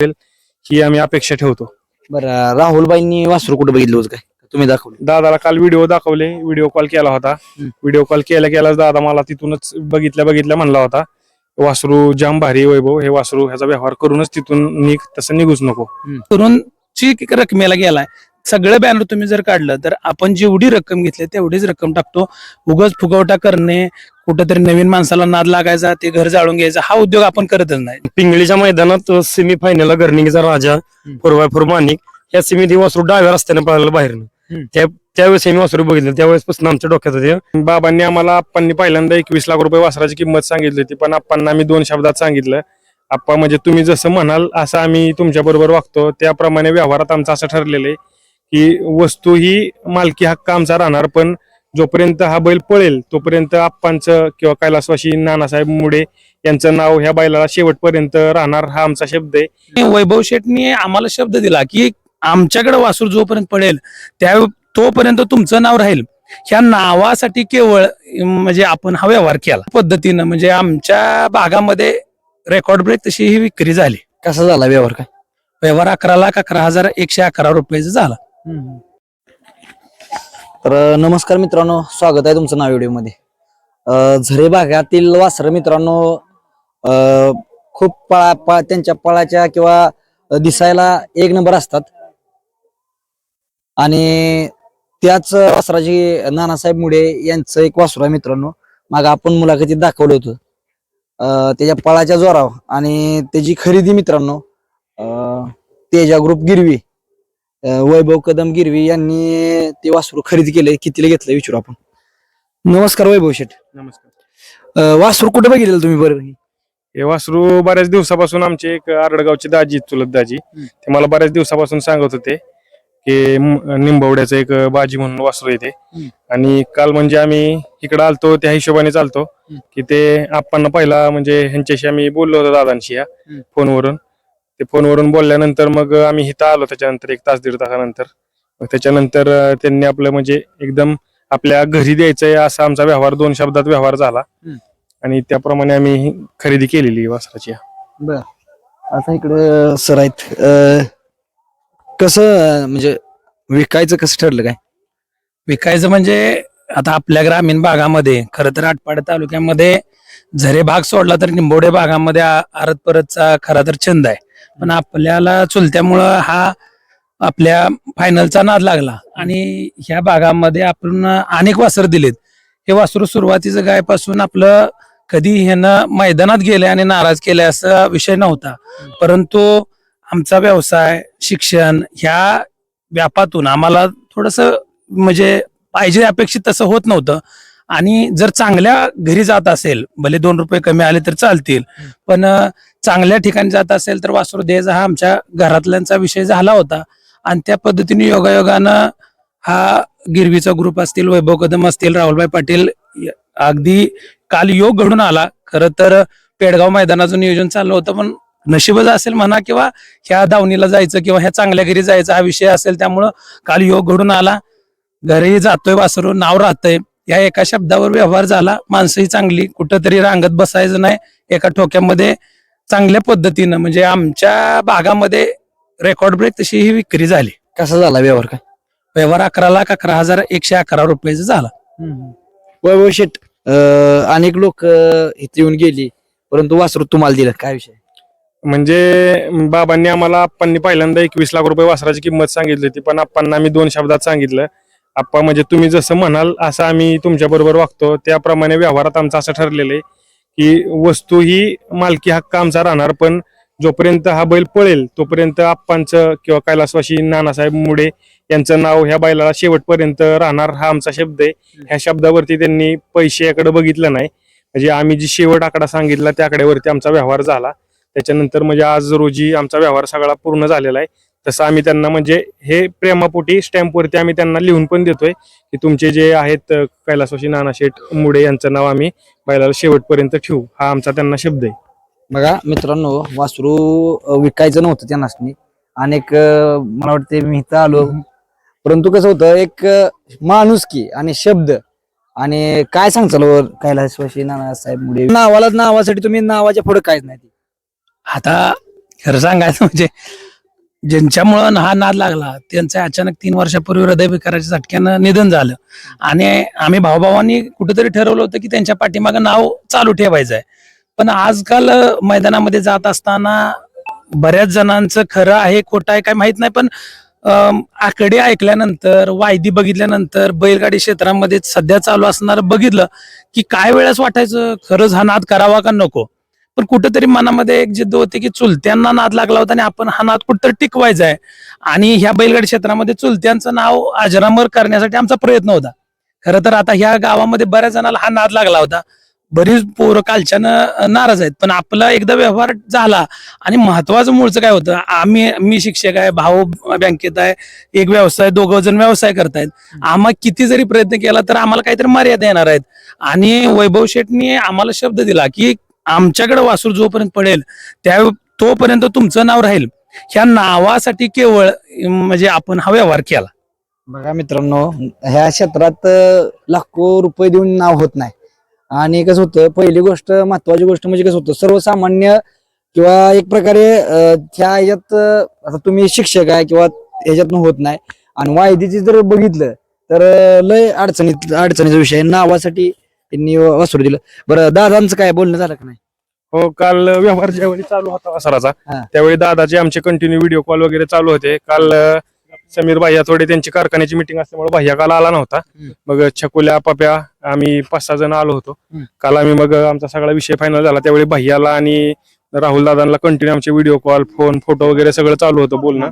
ही आम्ही अपेक्षा ठेवतो. बरं राहुलबाईंनी वासरू कुठं बघितलं होतं काय? तुम्ही दाखवलं. दादाला काल व्हिडिओ दाखवले व्हिडिओ कॉल केला होता. व्हिडिओ कॉल केल्या केलाच दादा मला तिथूनच बघितल्या बघितल्या म्हणला होता वासरू जाम भारी वैभव हे वासरू ह्याचा व्यवहार करूनच तिथून निघ तसं निघूच नको. करूनची रकमेला गेलाय. सगळं बॅनर तुम्ही जर काढलं तर आपण जेवढी रक्कम घेतली तेवढीच रक्कम टाकतो. उगाच फुगवटा करणे कुठंतरी नवीन माणसाला नाद लागायचा ते घर जाळून घ्यायचा हा उद्योग आपण करतच नाही. पिंगळीच्या मैदानात सेमी फायनलला गर्निंगचा राजा फोर बाय फोर मानिक या सेमीत ही वासरू डाव्या रस्त्याने पळालं बाहेरनं. त्या त्यावेळेस आम्ही वासरू बघितलं त्यावेळेसपासून आमच्या डोक्यात होते. बाबांनी आम्हाला आप्पांनी पहिल्यांदा एकवीस लाख रुपये वासराची किंमत सांगितली होती पण आप्पांना आम्ही दोन शब्दात सांगितलं आप्पा म्हणजे तुम्ही जसं म्हणाल असं आम्ही तुमच्या बरोबर वागतो. त्याप्रमाणे व्यवहारात आमचं असं ठरलेलं आहे. की वस्तू ही मालकी हक्क आमचा राहणार पण जोपर्यंत हा बैल पळेल तोपर्यंत आप्पांचं किंवा कैलासवासी नानासाहेब मुडे यांचं नाव ह्या बैलाला शेवटपर्यंत राहणार हा आमचा शब्द आहे. वैभव शेठनी आम्हाला शब्द दिला की आमच्याकडे वासूर जोपर्यंत पडेल त्या तोपर्यंत तुमचं नाव राहील. ह्या नावासाठी केवळ म्हणजे आपण हा व्यवहार केला. पद्धतीनं म्हणजे आमच्या भागामध्ये रेकॉर्ड ब्रेक तशी ही विक्री झाली. कसा झाला व्यवहार काय? व्यवहार अकरा लाख अकरा हजार एकशे अकरा रुपयाचा झाला. तर नमस्कार मित्रांनो स्वागत आहे तुमचं नाव व्हिडिओमध्ये. झरे भागातील वासर मित्रांनो खूप पळा पळा त्यांच्या पळाच्या किंवा दिसायला एक नंबर असतात. आणि त्याच वासराची नानासाहेब मुडे यांचं एक वासरू आहे मित्रांनो माग आपण मुलाखतीत दाखवलं होतं. त्याच्या पळाच्या जोरावर. आणि त्याची खरेदी मित्रांनो तेजा ग्रुप गिरवी. वैभव कदम गिरवी यांनी ते वासरू खरेदी केले कितीला घेतलं विचारू आपण? नमस्कार वैभव शेठ. नमस्कार. अं, वासरू कुठे बघितलं तुम्ही बरं? हे वासरू बऱ्याच दिवसापासून आमचे एक आरडगावचे दाजी चुलत दाजी. ते मला बऱ्याच दिवसापासून सांगत होते की म- निंबवड्याचं एक बाजी म्हणून वासरू येते. हम्म. आणि काल म्हणजे आम्ही इकडे आलतो त्या हिशोबाने चालतो हम्म. की ते आपण पहिला म्हणजे ह्यांच्याशी आम्ही बोललो होतो दादांशी या हम्म. फोनवरून. ते फोनवरून बोलल्यानंतर मग आम्ही इथं आलो त्याच्यानंतर एक तास दीड तासानंतर. मग त्याच्यानंतर त्यांनी आपलं म्हणजे एकदम आपल्या घरी द्यायचंय असा आमचा व्यवहार दोन शब्दात व्यवहार झाला. आणि त्याप्रमाणे आम्ही ही खरेदी केलेली वासराची. बर. आता इकडं सर आहेत. अं, कसं म्हणजे विकायचं कसं ठरलं काय? विकायचं म्हणजे आता आपल्या ग्रामीण भागामध्ये खरं तर आटपाड तालुक्यामध्ये झरे भाग सोडला तर निंबोडे भागामध्ये आ- आरत परतचा खरा तर छंद आहे. पण आपल्याला चुलत्यामुळं हा आपल्या फायनलचा नाद लागला. आणि ह्या भागामध्ये आपण अनेक वासर दिलेत. हे वासरू सुरुवातीचं गायपासून आपलं कधी ह्यानं मैदानात गेले आणि नाराज केले असा विषय नव्हता. परंतु आमचा व्यवसाय शिक्षण ह्या व्यापातून आम्हाला थोडस म्हणजे पाहिजे अपेक्षित तसं होत नव्हतं. आणि जर चांगल्या घरी जात असेल भले दोन रुपये कमी आले तर चालतील पण चांगल्या ठिकाणी जात असेल तर वासरू द्यायचा हा आमच्या घरातल्यांचा विषय झाला होता. आणि त्या पद्धतीने योगायोगानं हा गिरवीचा ग्रुप असतील वैभव कदम असतील राहुलभाई पाटील य- अगदी काल योग घडून आला. खरं तर पेडगाव मैदानाचं नियोजन चाललं होतं पण नशीबच असेल म्हणा किंवा ह्या दावणीला जायचं किंवा ह्या चांगल्या घरी जायचं हा विषय असेल त्यामुळं काल योग घडून आला. घरी जातोय वासरू नाव राहतंय. या एका शब्दावर व्यवहार झाला. माणसंही चांगली. कुठंतरी रांगत बसायचं नाही. एका ठोक्यामध्ये चांगल्या पद्धतीनं म्हणजे आमच्या भागामध्ये रेकॉर्ड ब्रेक तशी ही विक्री झाली. कसा झाला व्यवहार काय? व्यवहार अकरा लाख अकरा हजार एकशे अकरा रुपयाचा झाला. वैभव अं, अनेक लोक इथे येऊन गेली. परंतु वासरू तुम्हाला दिलं काय विषय? म्हणजे बाबांनी आम्हाला आप्पांनी पहिल्यांदा एकवीस लाख रुपये वासराची किंमत सांगितली होती पण आप्पांना आम्ही दोन शब्दात सांगितलं. आप्पा म्हणजे तुम्ही जसं म्हणाल असं आम्ही तुमच्याबरोबर वागतो. त्याप्रमाणे व्यवहारात आमचं असं ठरलेलं आहे की वस्तू ही मालकी हक्क आमचा राहणार पण जोपर्यंत हा बैल पळेल तोपर्यंत आप्पांचं किंवा कैलासवाशी नानासाहेब मुडे यांचं नाव ह्या बैलाला शेवटपर्यंत राहणार हा आमचा शब्द आहे. ह्या शब्दावरती त्यांनी पैशाकडे बघितलं नाही. म्हणजे आम्ही जी शेवट आकडा सांगितला त्या आकड्यावरती आमचा व्यवहार झाला. त्याच्यानंतर म्हणजे आज रोजी आमचा व्यवहार सगळा पूर्ण झालेला आहे. तसं आम्ही त्यांना म्हणजे हे प्रेमापोटी स्टॅम्पवरती आम्ही त्यांना लिहून पण देतोय की तुमचे जे आहेत अं, कैलासवासी नानाशेठ मुडे यांचं नाव आम्ही बैलाला शेवटपर्यंत ठेवू. हा आमचा त्यांना शब्द आहे. बघा मित्रांनो वासरू विकायचं नव्हतं त्यांना अनेक अं, मला वाटते मी इथं आलो. परंतु कसं होतं एक अं, माणुसकी आणि शब्द आणि काय सांगचाल वर कैलासवासी नानासाहेब मुळे नावाला नावासाठी तुम्ही नावाच्या पुढे काहीच नाही आता खरं सांगायचं म्हणजे ज्यांच्यामुळं हा नाद लागला त्यांचं अचानक तीन वर्षापूर्वी हृदयविकाराच्या झटक्यानं निधन झालं. आणि आम्ही भाऊभावांनी कुठेतरी ठरवलं होतं की त्यांच्या पाठीमागं नाव चालू ठेवायचं आहे पण आजकाल मैदानामध्ये जात असताना बऱ्याच जणांचं खरं आहे खोटं आहे काय माहीत नाही पण आकडे ऐकल्यानंतर वायदी बघितल्यानंतर बैलगाडी क्षेत्रामध्ये सध्या चालू असणार बघितलं की काय वेळेस वाटायचं खरंच हा नाद करावा का नको? पण कुठंतरी मनामध्ये एक जिद्द होती की चुलत्यांना नाद लागला होता आणि आपण हा नाद कुठेतरी टिकवायचा आहे. आणि ह्या बैलगाडी क्षेत्रामध्ये चुलत्यांचं नाव अजरामर करण्यासाठी आमचा प्रयत्न होता. खरं तर आता ह्या गावामध्ये बऱ्याच जणाला हा नाद लागला होता. बरीच पोरं कालच्यानं नाराज आहेत. पण आपला एकदा व्यवहार झाला आणि महत्वाचं मूळचं काय होतं? आम्ही मी शिक्षक आहे भाऊ बँकेत आहे एक व्यवसाय दोघं जण व्यवसाय करतायत. आम्हा किती जरी प्रयत्न केला तर आम्हाला काहीतरी मर्यादा येणार आहेत. आणि वैभव शेठनी आम्हाला शब्द दिला की आमच्याकडे वासूर जोपर्यंत पडेल त्या तोपर्यंत तुमचं नाव राहील. ह्या नावासाठी केवळ म्हणजे आपण हा व्यवहार केला. बघा मित्रांनो ह्या क्षेत्रात लाखो रुपये देऊन नाव होत नाही. आणि कसं होतं पहिली गोष्ट महत्वाची गोष्ट म्हणजे कसं होतं सर्वसामान्य किंवा एक प्रकारे त्या ह्याच्यात आता तुम्ही शिक्षक आहे किंवा ह्याच्यातनं होत नाही. आणि वायदीची जर बघितलं तर लय अडचणीत अडचणीचा विषय नावासाठी त्यांनी वासरू दिलं बरं दादांचं काय बोलणं झालं का नाही हो काल व्यवहार ज्यावेळी चालू होता वासराचा हा. त्यावेळी दादाचे आमचे कंटिन्यू व्हिडिओ कॉल वगैरे चालू होते काल अं, समीर भाईया थोडे त्यांची कारखान्याची मिटिंग असल्यामुळे भाईया काल आला नव्हता हम्म. मग छकुल्या पप्या आम्ही पाच सहा जण आलो होतो हम्म. काल आम्ही मग आमचा सगळा विषय फायनल झाला त्यावेळी भैयाला आणि राहुल दादांना कंटिन्यू आमचे व्हिडिओ कॉल फोन फोटो वगैरे सगळं चालू होतं बोलणं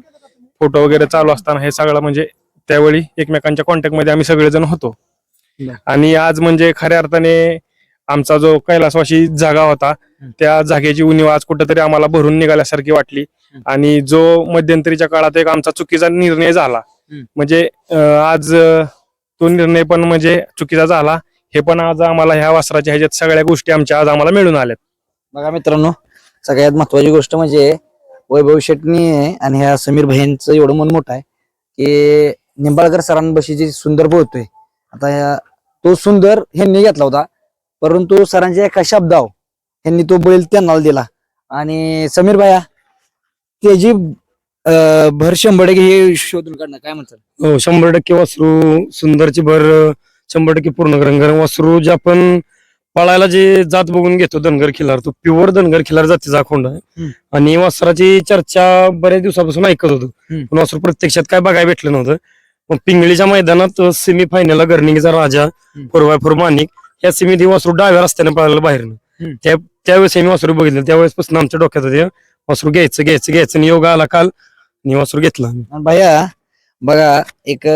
फोटो वगैरे चालू असताना हे सगळं म्हणजे त्यावेळी एकमेकांच्या कॉन्टॅक्टमध्ये आम्ही सगळेजण होतो. आणि आज म्हणजे खऱ्या अर्थाने आमचा जो कैलासवाशी जागा होता त्या जागेची उणीव आज कुठेतरी आम्हाला भरून निघाल्यासारखी वाटली. आणि जो मध्यंतरीच्या काळात एक आमचा चुकीचा निर्णय झाला. म्हणजे आज तो निर्णय पण म्हणजे चुकीचा झाला हे पण आज आम्हाला ह्या वासराच्या ह्याच्यात सगळ्या गोष्टी आमच्या आज आम्हाला मिळून आल्यात. बघा मित्रांनो सगळ्यात महत्वाची गोष्ट म्हणजे वैभव शेटणी आणि ह्या समीर भाईंचं एवढं मन मोठं आहे की निंबाळकर सरांबशी जे सुंदर बोलतोय आता ह्या- तो सुंदर ह्यांनी घेतला होता परंतु सरांच्या एका शब्दाव ह्यांनी तो बैल त्यांना दिला. आणि समीर भाया त्याची भर शंभर टक्के हे शोधून काढणं काय म्हणतात? हो शंभर टक्के वासरू सुंदरची भर शंभर टक्के पूर्ण करेन कारण वासरू जे आपण पळायला जे जात बघून घेतो धनगर खिलार तो प्युअर धनगर खिलार जातीचा खोंड आहे. आणि वासराची चर्चा बऱ्याच दिवसापासून ऐकत होतो. पण वासरू प्रत्यक्षात काय बघायला भेटलं नव्हतं. मग पिंगळीच्या मैदानात सेमी फायनलला गर्निंगचा राजा फोर मानिक या सेमीत हे वासरू डाव्या रस्त्याने पळायला बाहेरनं. त्या त्यावेळेस आम्ही वासरू बघितलं. त्यावेळेसपासून आमच्या डोक्यात होते वासरू घ्यायचं घ्यायचं घ्यायचं. आणि योग आला काल आणि वासरू घेतला भैया बघा एक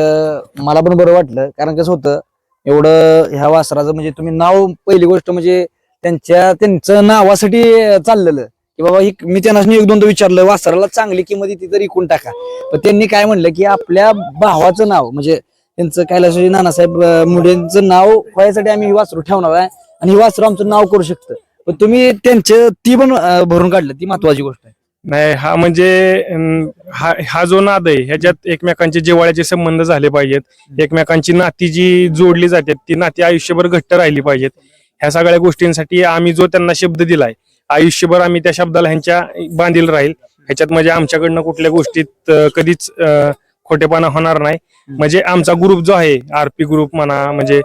मला पण बरं वाटलं. कारण कसं होतं एवढं ह्या वासराचं म्हणजे तुम्ही नाव पहिली गोष्ट म्हणजे त्यांच्या त्यांचं नावासाठी चाललेलं. की बाबा ही मी त्यांना एक दोनदा विचारलं वासराला चांगली किंमत ती तर इकून टाका. पण त्यांनी काय म्हणलं की आपल्या भावाचं नाव म्हणजे त्यांचं कैलासजी नानासाहेब मुंडेंचं नाव व्हायसाठी आम्ही ही वासरू ठेवणार आहे आणि ही वासरू आमचं नाव करू शकतं. पण तुम्ही त्यांचं ती पण भरून काढलं ती महत्वाची गोष्ट आहे. नाही हा म्हणजे हा हा जो नाद आहे ह्याच्यात एकमेकांचे जिवाळ्याचे संबंध झाले पाहिजेत. एकमेकांची नाती जी जोडली जाते ती नाती आयुष्यभर घट्ट राहिली पाहिजेत. ह्या सगळ्या गोष्टींसाठी आम्ही जो त्यांना शब्द दिलाय आयुष्यभर आम्ही त्या शब्दाला ह्यांच्या बांधील राहील. ह्याच्यात म्हणजे आमच्याकडनं कुठल्या गोष्टीत कधीच खोटेपणा होणार नाही. म्हणजे आमचा ग्रुप जो आहे आरपी ग्रुप म्हणा म्हणजे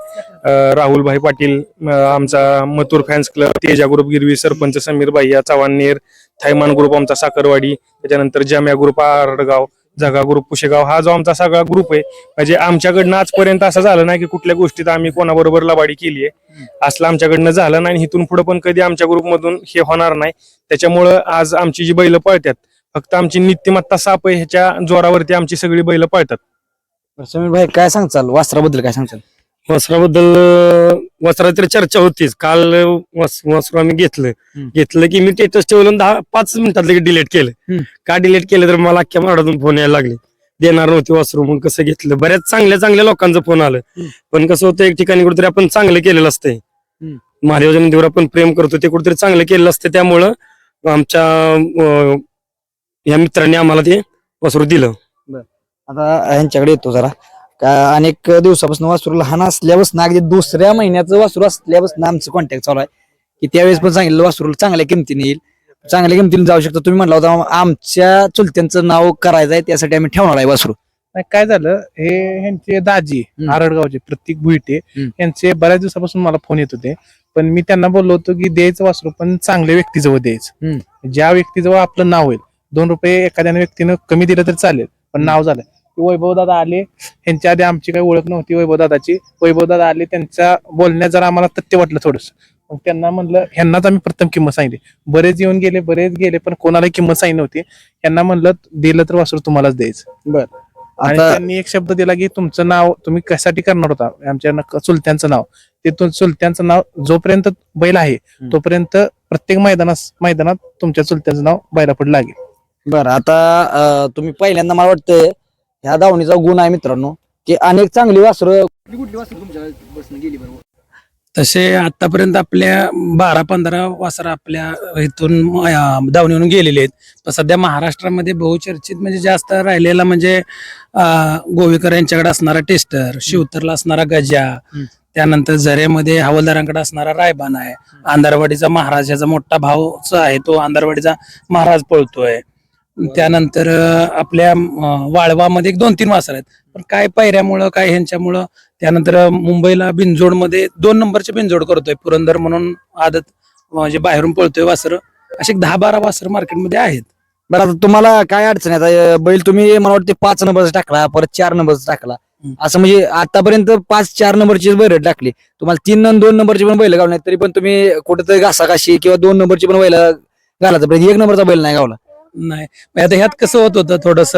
राहुलभाई पाटील आमचा Mathur fans club Teja group Girvi sarpanch Sameer भाई या चव्हाण नेर थायमान ग्रुप आमचा साखरवाडी त्याच्यानंतर जाम्या ग्रुप आरडगाव जगा ग्रुप पुशेगाव हा जो आमचा सगळा ग्रुप आहे. म्हणजे आमच्याकडनं आजपर्यंत असं झालं नाही की कुठल्या गोष्टीत आम्ही कोणाबरोबर लबाडी केली आहे. असलं आमच्याकडनं झालं नाही आणि इथून पुढे पण कधी आमच्या ग्रुपमधून हे होणार नाही. त्याच्यामुळं आज आमची जी बैल पळतात फक्त आमची नित्यमत्ता साप आहे ह्याच्या जोरावरती आमची सगळी बैल पळतात. समीर भाई काय सांगचाल वासराबद्दल काय सांगचाल वस्त्राबद्दल वस्त्राची तर चर्चा होतीच. काल वस- वस्त्र आम्ही घेतलं. घेतलं की मी स्टेटस ठेवलं दहा पाच मिनिटात लगेच डिलीट केलं. का डिलीट केलं तर मला अख्ख्या मारातून फोन यायला लागले. देणार नव्हते वासरू मग कसं घेतलं? बऱ्याच चांगल्या चांगल्या लोकांचं फोन आलं. पण कसं होतं एक ठिकाणी कुठेतरी आपण चांगलं केलेलं असतंय. हम्म. महादेवाच्या नदीवर आपण प्रेम करतो ते कुठेतरी चांगलं केलेलं असतं त्यामुळं आमच्या या मित्रांनी आम्हाला ते वासरू दिलं. आता यांच्याकडे येतो जरा. अनेक दिवसापासून वासरू लहान असल्यापासून अगदी दुसऱ्या महिन्याचं वासरू असल्यापासून आमचं कॉन्टॅक्ट चालू आहे. की त्यावेळेस पण सांगितलं वासरू चांगल्या किमतीने येईल. चांगल्या किमतीला जाऊ शकतो. तुम्ही म्हटलं होता आमच्या चुलत्यांचं नाव करायचं आहे त्यासाठी आम्ही ठेवणार आहे वासरू. नाही काय झालं हे ह्यांचे दाजी. आरडगावचे प्रतीक भुईटे. यांचे बऱ्याच दिवसापासून मला फोन येत होते. पण मी त्यांना बोललो होतो की द्यायचं वासरू पण चांगल्या व्यक्तीजवळ द्यायचं. ज्या व्यक्तीजवळ आपलं नाव होईल दोन रुपये एखाद्या व्यक्तीनं कमी दिलं तर चालेल पण नाव झालं. वैभव दादा आले ह्यांच्या आधी आमची काही ओळख नव्हती वैभव दादाची वैभव दादा आले त्यांच्या बोलण्यात जरा आम्हाला तथ्य वाटलं थोडस. मग त्यांना म्हणलं ह्यांनाच आम्ही प्रथम किंमत सांगितली. बरेच येऊन गेले बरेच गेले पण कोणाला किंमत सांगितली नव्हती. यांना म्हणलं दिलं तर वासरू तुम्हालाच द्यायचं. आणि आता त्यांनी एक शब्द दिला की तुमचं नाव तुम्ही कशासाठी करणार होता? आमच्या न- चुलत्यांचं नाव. ते चुलत्यांचं नाव जोपर्यंत बैल आहे तोपर्यंत प्रत्येक मैदानास मैदानात तुमच्या चुलत्यांचं नाव बैलापुढे लागेल. बरं आता तुम्ही पहिल्यांदा मला वाटतं ह्या दावणीचा गुण आहे मित्रांनो की अनेक चांगली वासरं कुठली कुठली वासरं तुमच्या बसनं गेली बरोबर? तसे आतापर्यंत आपल्या बारा पंधरा वासर आपल्या इथून दावणीवरून गेलेले आहेत. पण सध्या महाराष्ट्रामध्ये बहुचर्चित म्हणजे जास्त राहिलेला म्हणजे अं, गोवेकर यांच्याकडे असणारा टेस्टर शिवतरला असणारा गजा. त्यानंतर झऱ्यामध्ये हवालदारांकडे असणारा रायबान आहे. आंधारवाडीचा महाराज याचा मोठा भावच आहे तो आंधारवाडीचा महाराज पळतोय. त्यानंतर आपल्या वाळवामध्ये एक दोन तीन वासर आहेत. पण काय पायऱ्यामुळं काय ह्यांच्यामुळं त्यानंतर मुंबईला बिनजोडमध्ये दोन नंबरचे बिनजोड करतोय. पुरंदर म्हणून आदत म्हणजे बाहेरून पळतोय वासर असे दहा बारा वासर मार्केटमध्ये आहेत. बरं आता तुम्हाला काय अडचण आहे? आता बैल तुम्ही मला वाटते पाच नंबरचा टाकला परत चार नंबरचा टाकला. असं म्हणजे आतापर्यंत पाच चार नंबरची बैल टाकली. तुम्हाला तीन आणि दोन नंबरची पण बैल गावली तरी पण तुम्ही कुठेतरी घासाघाशी किंवा दोन नंबरची पण बैल घालायचं. एक नंबरचा बैल नाही गावला. नाही. मग आता ह्यात कसं होत होतं थोडस?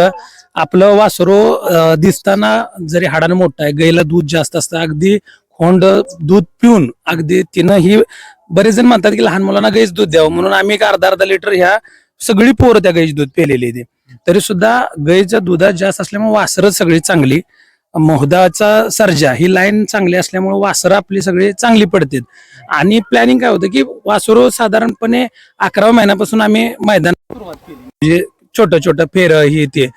आपलं वासरू अं, दिसताना जरी हाडानं मोठं आहे गाईला दूध जास्त असतं अगदी खोंड दूध पिऊन अगदी तिनं ही बरेच जण म्हणतात की लहान मुलांना गाईच दूध द्यावं. म्हणून आम्ही एक अर्धा अर्धा लिटर ह्या सगळी पोरं त्या गाईच दूध पेलेली ते तरी सुद्धा गाईच्या दुधात जास्त असल्यामुळे वासरच सगळी चांगली. मोहदाचा सर्जा ही लाईन चांगली असल्यामुळे वासरं आपली सगळी चांगली पडतील. आणि प्लॅनिंग काय होतं की वासरो साधारणपणे अकराव्या महिन्यापासून आम्ही मैदान सुरुवात केली. म्हणजे छोटं छोटं फेर हे ते.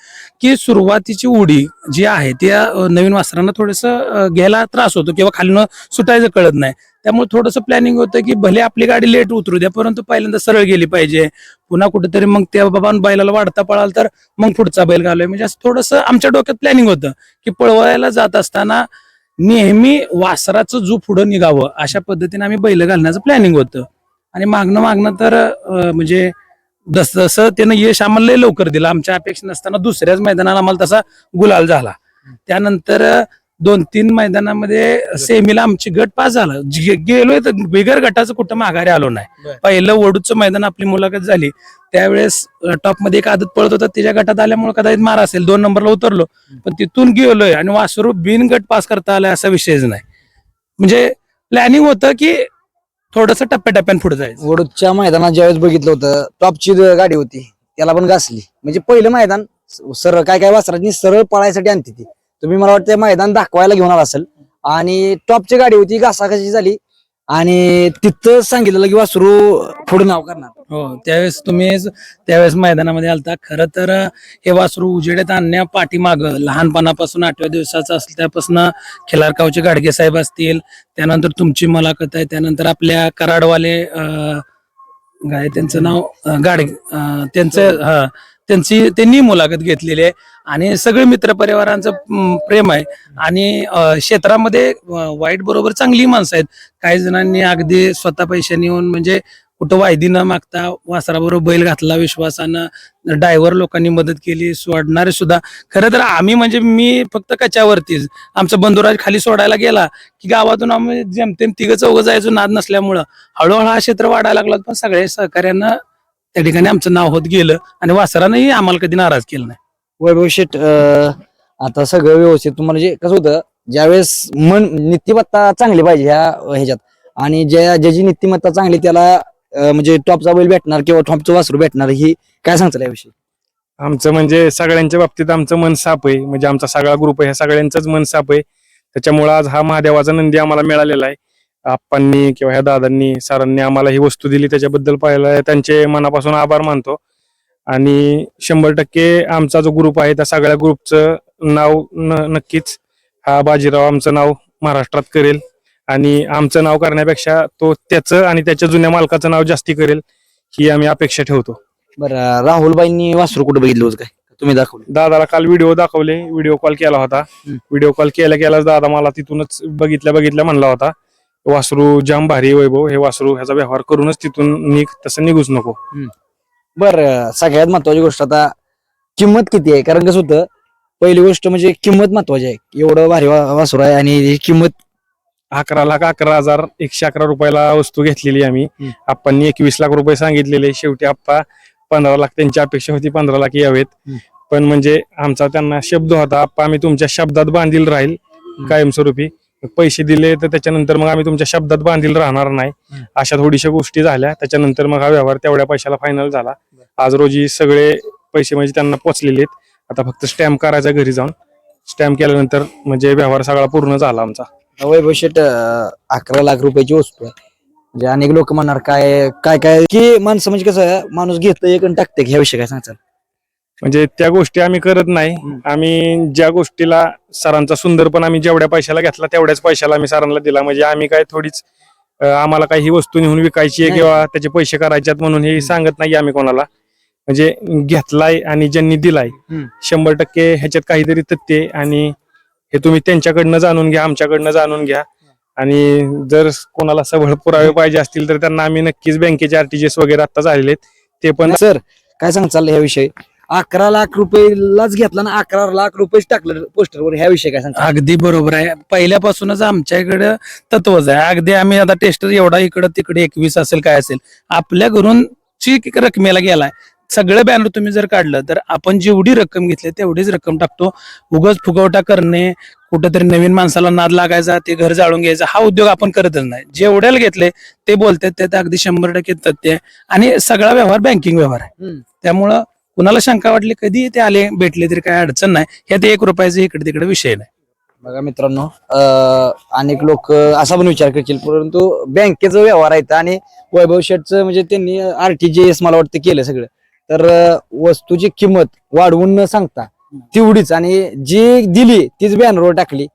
की सुरुवातीची उडी जी आहे त्या नवीन वासरांना थोडस घ्यायला त्रास होतो किंवा खालीनं सुटायचं कळत नाही. त्यामुळे थोडंसं प्लॅनिंग होतं की भले आपली गाडी लेट उतरू द्या परंतु पहिल्यांदा सरळ गेली पाहिजे. पुन्हा कुठेतरी मग त्या बाबा बैलाला वाढता पळाल तर मग पुढचा बैल घालूया. म्हणजे असं थोडंसं आमच्या डोक्यात प्लॅनिंग होतं की पळवायला जात असताना नेहमी वासराचं जू पुढं निघावं अशा पद्धतीने आम्ही बैल घालण्याचं प्लॅनिंग होतं. आणि मागणं मागणं तर म्हणजे जसं जसं त्यानं यश आम्हाला लय लवकर दिलं. आमच्या अपेक्षा नसताना दुसऱ्याच मैदानाला आम्हाला तसा गुलाल झाला. त्यानंतर दोन तीन मैदानामध्ये सेमीला आमची गट पास झाला. गेलोय तर बिगर गटाचं कुठं माघारी आलो नाही. पहिलं वडूचं मैदान आपली मुलाखत झाली. त्यावेळेस टॉपमध्ये एक आदत पळत होता. त्याच्या गटात आल्यामुळे कदाचित मार असेल. दोन नंबरला उतरलो. पण तिथून गेलोय आणि वासरू बिन गट पास करता आलाय असा विषयच नाही. म्हणजे प्लॅनिंग होतं की थोडस टप्प्याटप्प्याने पुढे जायचं. वडूच्या मैदानात ज्यावेळेस बघितलं होतं टॉपची गाडी होती त्याला पण घासली. म्हणजे पहिलं मैदान सरळ काय काय वासरांनी सरळ पळायसाठी आणते ती. तुम्ही मला वाटतं मैदान दाखवायला घेऊन आला असेल. आणि टॉपची गाडी होती घासाघाशी झाली. आणि तिथं सांगितलेलं की वासरू पुढे नाव करणार. हो त्यावेळेस तुम्ही त्यावेळेस मैदानामध्ये आलता. खरं तर हे वासरू उजेड्यात आणण्या पाठीमाग लहानपणापासून आठव्या दिवसाचं असेल त्यापासून खिलारकावचे गाडगे साहेब असतील त्यानंतर तुमची मुलाखत आहे त्यानंतर आपल्या कराडवाले अं, काय त्यांचं नाव गाडगे त्यांचं हा त्यांची त्यांनी मुलाखत घेतलेली आहे. आणि सगळे मित्र परिवारांचं प्रेम आहे. आणि क्षेत्रामध्ये वाईट बरोबर चांगली माणसं आहेत. काही जणांनी अगदी स्वतः पैशाने येऊन म्हणजे कुठं वायदी न मागता वासराबरोबर बैल घातला विश्वासानं. ड्रायव्हर लोकांनी मदत केली सोडणारे सुद्धा. खरं तर आम्ही म्हणजे मी फक्त कच्यावरतीच. आमचा बंधुराज खाली सोडायला गेला की गावातून आम्ही जेमतेम तिघं चौघं जायचो नाद नसल्यामुळं. हळूहळू हा क्षेत्र वाढायला लागला पण सगळे सहकार्यांना त्या ठिकाणी आमचं नाव होत गेलं आणि वासरानंही आम्हाला कधी नाराज केलं नाही. वैभव शेट अं, आता सगळं व्यवस्थित. तुम्हाला जे कसं होतं ज्यावेळेस मन नीतिमत्ता चांगली पाहिजे ह्या ह्याच्यात. आणि ज्या ज्याची नीतिमत्ता चांगली त्याला अं, म्हणजे टॉपचा बैल भेटणार किंवा टॉपचं वासरू भेटणार ही काय सांगताल याविषयी? आमचं म्हणजे सगळ्यांच्या बाबतीत आमचं मन साप आहे. म्हणजे आमचा सगळा ग्रुप आहे ह्या सगळ्यांचंच मन साप आहे. त्याच्यामुळे आज हा महादेवाचा नंदी आम्हाला मिळालेला आहे. आप्पांनी किंवा ह्या दादांनी सरांनी आम्हाला ही वस्तू दिली त्याच्याबद्दल पाहिलं त्यांचे मनापासून आभार मानतो. आणि शंभर टक्के आमचा जो ग्रुप आहे त्या सगळ्या ग्रुपचं नाव न- नक्कीच हा बाजीराव आमचं नाव महाराष्ट्रात करेल. आणि आमचं नाव करण्यापेक्षा तो त्याचं आणि त्याच्या जुन्या मालकाचं नाव जास्ती करेल ही आम्ही अपेक्षा ठेवतो. बरं राहुलबाईंनी वासरू कुठे बघितलं होतं काय? तुम्ही दाखवलं. दादाला काल व्हिडिओ दाखवले व्हिडिओ कॉल केला होता. व्हिडिओ कॉल केल्या केल्याच दादा मला तिथूनच बघितल्या बघितल्या म्हणला होता. वासरू जाम भारी वैभव. हे वासरू ह्याचा व्यवहार करूनच तिथून निघ तसं निघूच नको. बरं सगळ्यात महत्वाची गोष्ट आता किंमत किती आहे? कारण कसं होतं पहिली गोष्ट म्हणजे किंमत महत्वाची आहे. एवढं भारी वा- वासरू आहे आणि ही किंमत अकरा लाख अकरा हजार एकशे अकरा रुपयाला वस्तू घेतलेली आम्ही. हम्म. आपण एकवीस लाख रुपये सांगितलेले. शेवटी आप्पा पंधरा लाख त्यांची अपेक्षा होती पंधरा लाख यावेत. हम्म. पण म्हणजे आमचा त्यांना शब्द होता आप्पा आम्ही तुमच्या शब्दात बांधील राहील कायमस्वरूपी. पैसे दिले तर त्याच्यानंतर मग आम्ही तुमच्या शब्दात बांधील राहणार नाही. अशा थोडीशा गोष्टी झाल्या. त्याच्यानंतर मग हा व्यवहार तेवढ्या पैशाला फायनल झाला. आज रोजी सगळे पैसे म्हणजे त्यांना पोचलेले आहेत. आता फक्त स्टॅम्प करायचा घरी जाऊन. स्टॅम्प केल्यानंतर म्हणजे व्यवहार सगळा पूर्ण झाला आमचा. वैभव शेट अकरा लाख रुपयाची वस्तू आहे. म्हणजे अनेक लोक म्हणणार काय काय काय? की माणसं म्हणजे कसं आहे, माणूस घेतं एक टाकते ह्या विषय काय सांगचाल म्हणजे त्या गोष्टी आम्ही करत नाही. आम्ही ज्या गोष्टीला सरांचा सुंदर पण आम्ही जेवढ्या पैशाला घेतला तेवढ्याच पैशाला आम्ही सरांना दिला म्हणजे आम्ही काय थोडीच आम्हाला काही ही वस्तू नेऊन विकायची आहे. किंवा त्याचे पैसे करायचे म्हणून हे सांगत नाही आम्ही कोणाला म्हणजे घेतलाय आणि ज्यांनी दिलाय. शंभर टक्के ह्याच्यात काहीतरी तथ्य आहे आणि हे तुम्ही त्यांच्याकडनं जाणून घ्या आमच्याकडनं जाणून घ्या आणि जर कोणाला सबळ पुरावे पाहिजे असतील तर त्यांना आम्ही नक्कीच बँकेचे आरटीजीएस वगैरे आता झालेले ते पण सर काय सांग चाललं ह्या विषयी अकरा लाख रुपयेलाच घेतला ना अकरा लाख रुपयेच टाकलं पोस्टरवर. ह्या विषयी काय सांगता? अगदी बरोबर आहे. पहिल्यापासूनच आमच्या इकडं तत्वच आहे. अगदी आम्ही आता टेस्टर एवढा इकडं तिकडे एकवीस असेल काय असेल आपल्या घरून ची रकमेला गेलाय. सगळं बॅनर तुम्ही जर काढलं तर आपण जेवढी रक्कम घेतली तेवढीच रक्कम टाकतो. उगाच फुगवटा करणे कुठेतरी नवीन माणसाला नाद लागायचा ते घर जाळून घ्यायचा हा उद्योग आपण करतच नाही. जेवढ्याला घेतले ते बोलतात ते अगदी शंभर टक्के तथ्य आहे. आणि सगळा व्यवहार बँकिंग व्यवहार आहे. त्यामुळं कुणाला शंका वाटली कधी ते आले भेटले तरी काय अडचण नाही. ह्यात एक रुपयाचा इकडे तिकडे विषय नाही. बघा मित्रांनो अं, अनेक लोक असा पण विचार करतील परंतु बँकेचा व्यवहार आहे आणि वैभव शेठचं म्हणजे त्यांनी आरटीजीएस मला वाटतं केलं सगळं. तर अं, वस्तूची किंमत वाढवून न सांगता तेवढीच आणि जी दिली तीच बॅनरवर टाकली.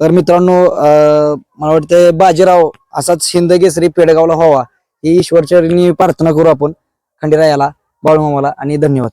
तर मित्रांनो अं, मला वाटतं बाजीराव असाच हिंद केसरी पेडगावला व्हावा ही ईश्वरचरणी प्रार्थना करू आपण खंडेरायाला. बाळूमामाला आणि धन्यवाद.